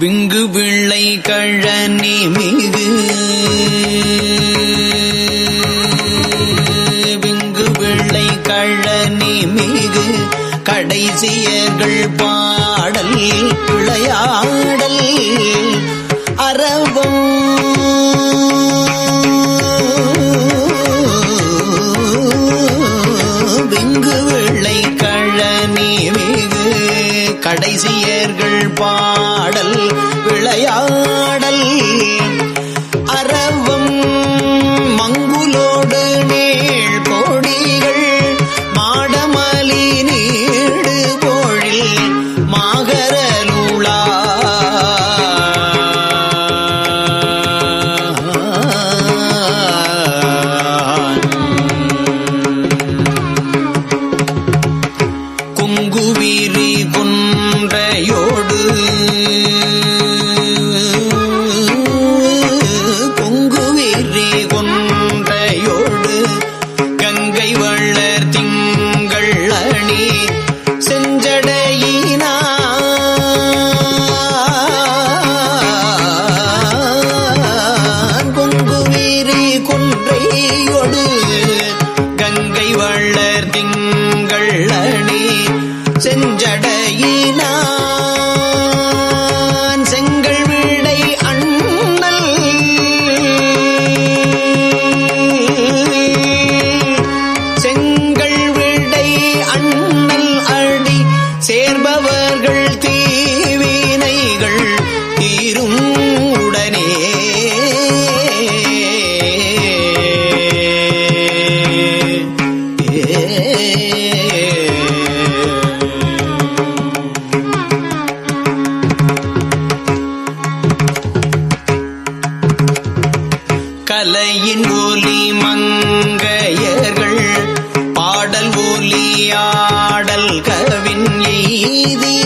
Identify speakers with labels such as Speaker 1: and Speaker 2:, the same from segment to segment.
Speaker 1: Wing பிள்ளை கழனி மிகு. விங்கு பிள்ளை கழனி மிகு. கடைசியர்கள் பாடல் விளையாடல் அரவம் கடைசியேர்கள் பாடல் விளையாடல். வளர் திங்கள் அணி செஞ்சடையினார் மலையின் ஒலி மங்கையர்கள் பாடல் ஒலியாடல் கவின் எய்தி.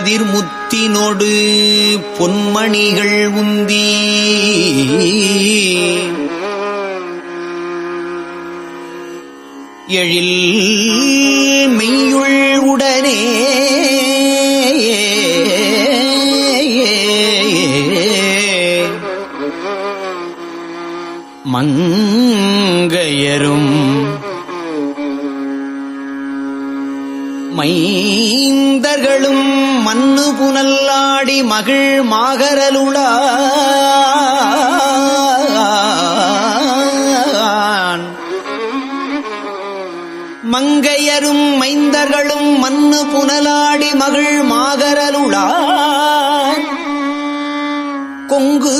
Speaker 1: கதிர்முத்தினோடு பொன்மணிகள் உந்தி. எழில் மண்ணு புனல்லாடி மகிழ் மாகரலுளான். மங்கையரும் மைந்தர்களும் மண்ணு புனலாடி மகிழ் மாகரலுளான். கொங்கு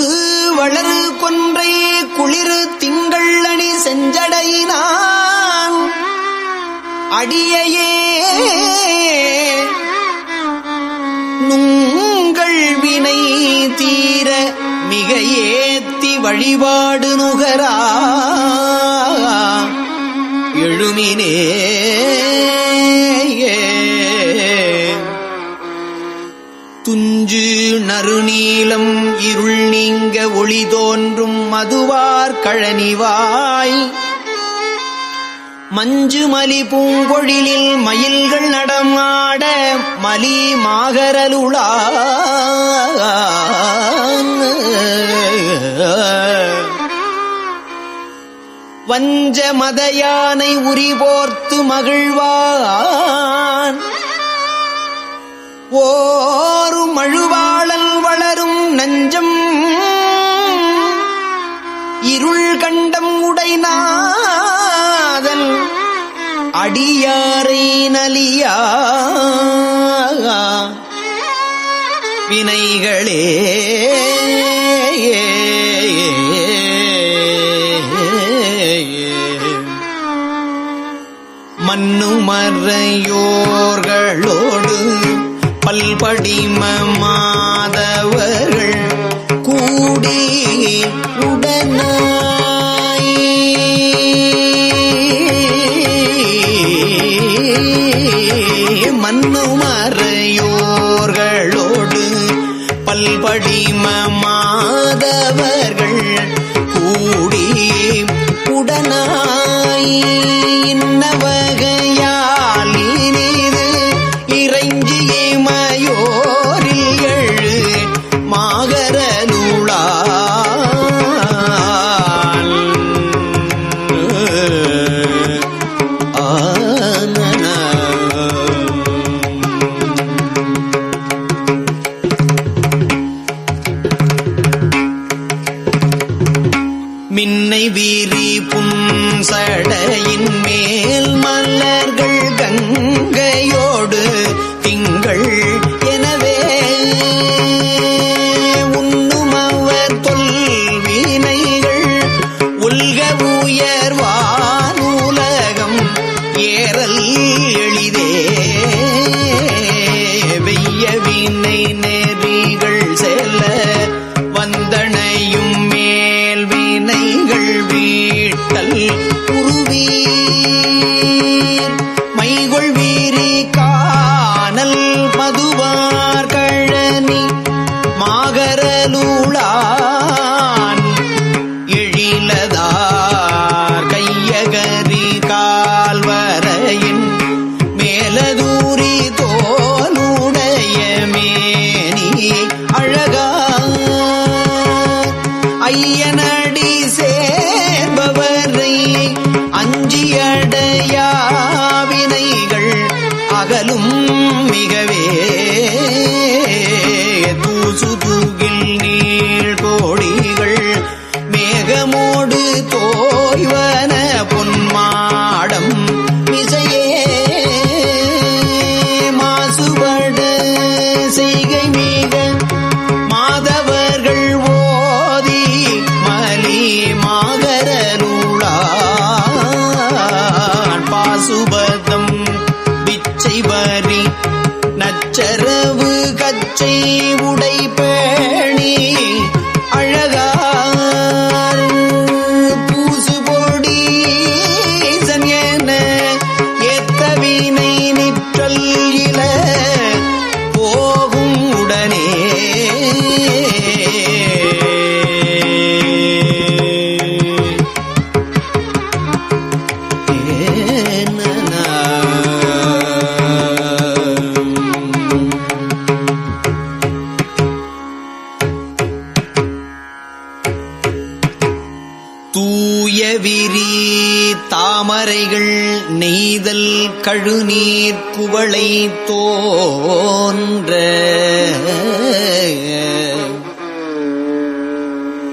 Speaker 1: வளரு கொன்றை குளிரு திங்கள் அணி செஞ்சடையினான். அடியையே நுங்கள் வினை தீர மிக ஏத்தி வழிபாடு நுகரா. எழுமினே துஞ்சு நறுநீளம் இருள் நீங்க ஒளி தோன்றும் மதுவார் கழனிவாய். மஞ்சு மலி பூங்கொழிலில் மயில்கள் நடமாட மலி மாகரலுளா வஞ்ச மதயானை உரிபோர்த்து மகிழ்வான். ஓரு மழுவாளல் வளரும் நஞ்சம். இருள் கண்டம் உடைனான். அடியாரை நலியா? வினைகளே. மன்னுமறையோர்களோடு பல்படிம மாதவர்கள் கூடி உடனாயே. மண்ணுமறையோர்களோடு பல்படிம மாதவர்கள் दूरी तो மாகரலூளான் தூய விரி தாமரைகள் நெய்தல் கழுநீர் குவளை தோன்ற.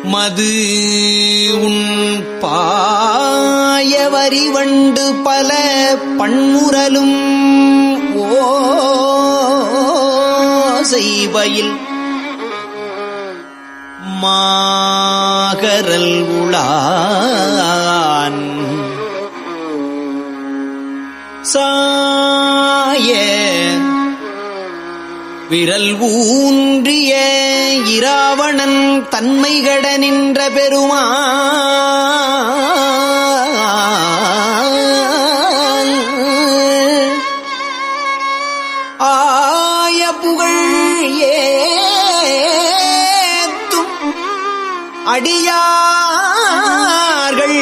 Speaker 1: மது உன் பால் மாய வரிவண்டு பல பண்முரலும் ஓ மா மாகரல் உளான் சாய விரல் ஊன்றிய இராவணன் தன்மைகட நின்ற பெருமான். அடியார்கள்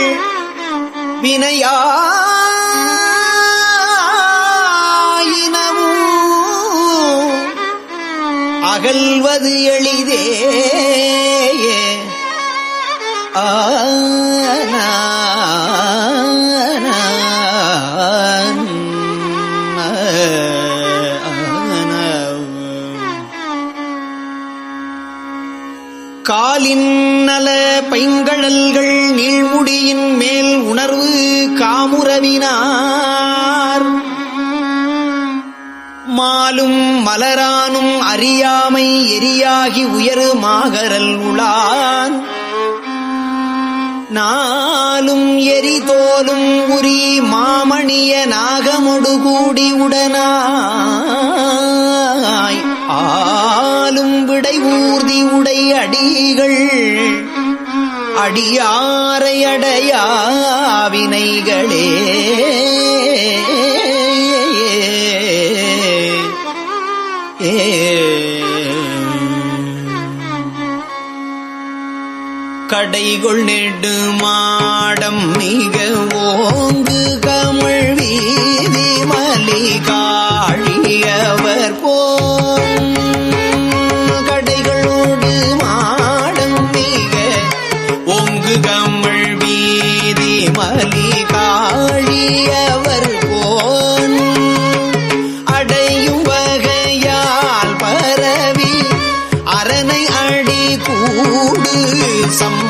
Speaker 1: வினையாயினமும் அகல்வது எளிதே ஆனா காலின் நல பைங்கழல்கள் நீழ்முடியின் மேல் உணர்வு காமுறவினார் மாலும் மலரானும் அறியாமை எரியாகி உயரு மாகரல் உளான் நாளும் எரிதோலும் உரி மாமணிய நாகமொடு கூடி உடனாய் ஆலும் விடை ஊர்தி உடை அடிகள். அடியாரையடையாவினைகளே கடைகொள் நெடு மாடம் மிக ஓங்கு.
Speaker 2: some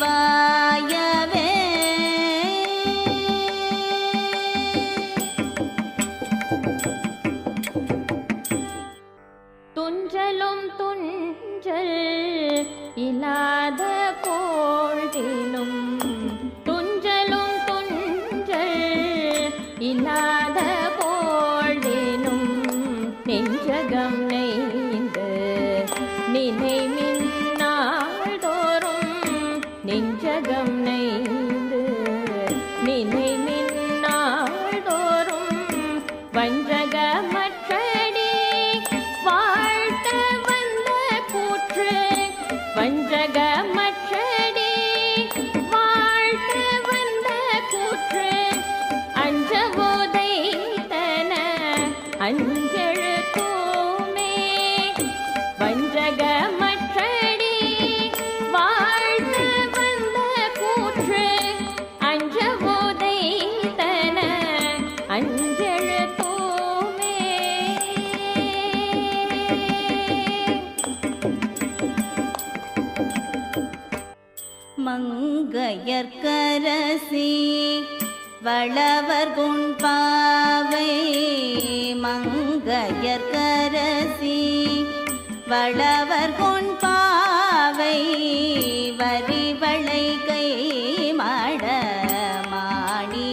Speaker 2: வாய
Speaker 3: கயற்கரசி வளவர் கொண் பாவை வரிவளை கை மட மாணி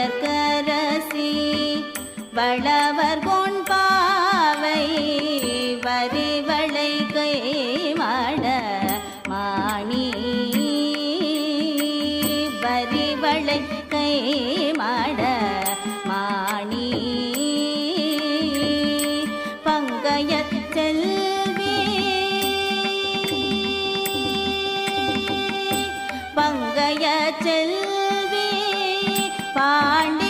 Speaker 3: மங்கையற்கரசி வளவர் கொண் பகைய செல்வி பாண்டி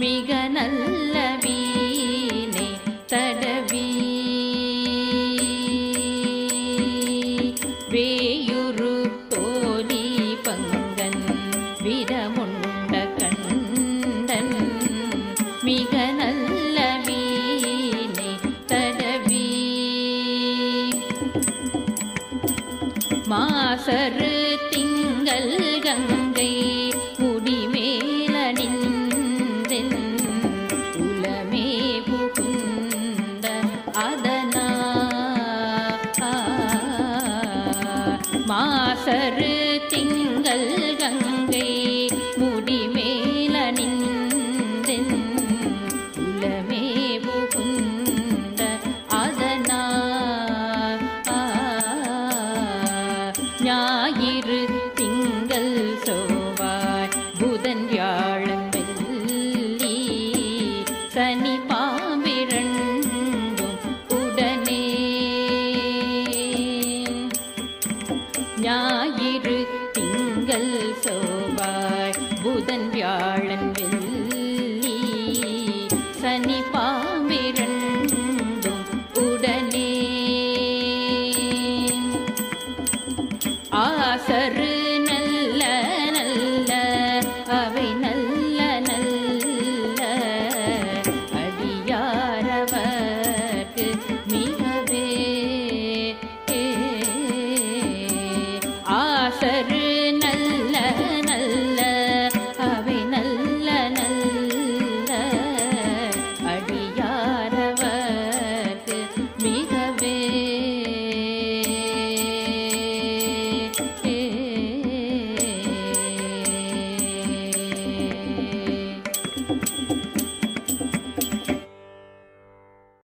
Speaker 4: மிக ಚಂದ said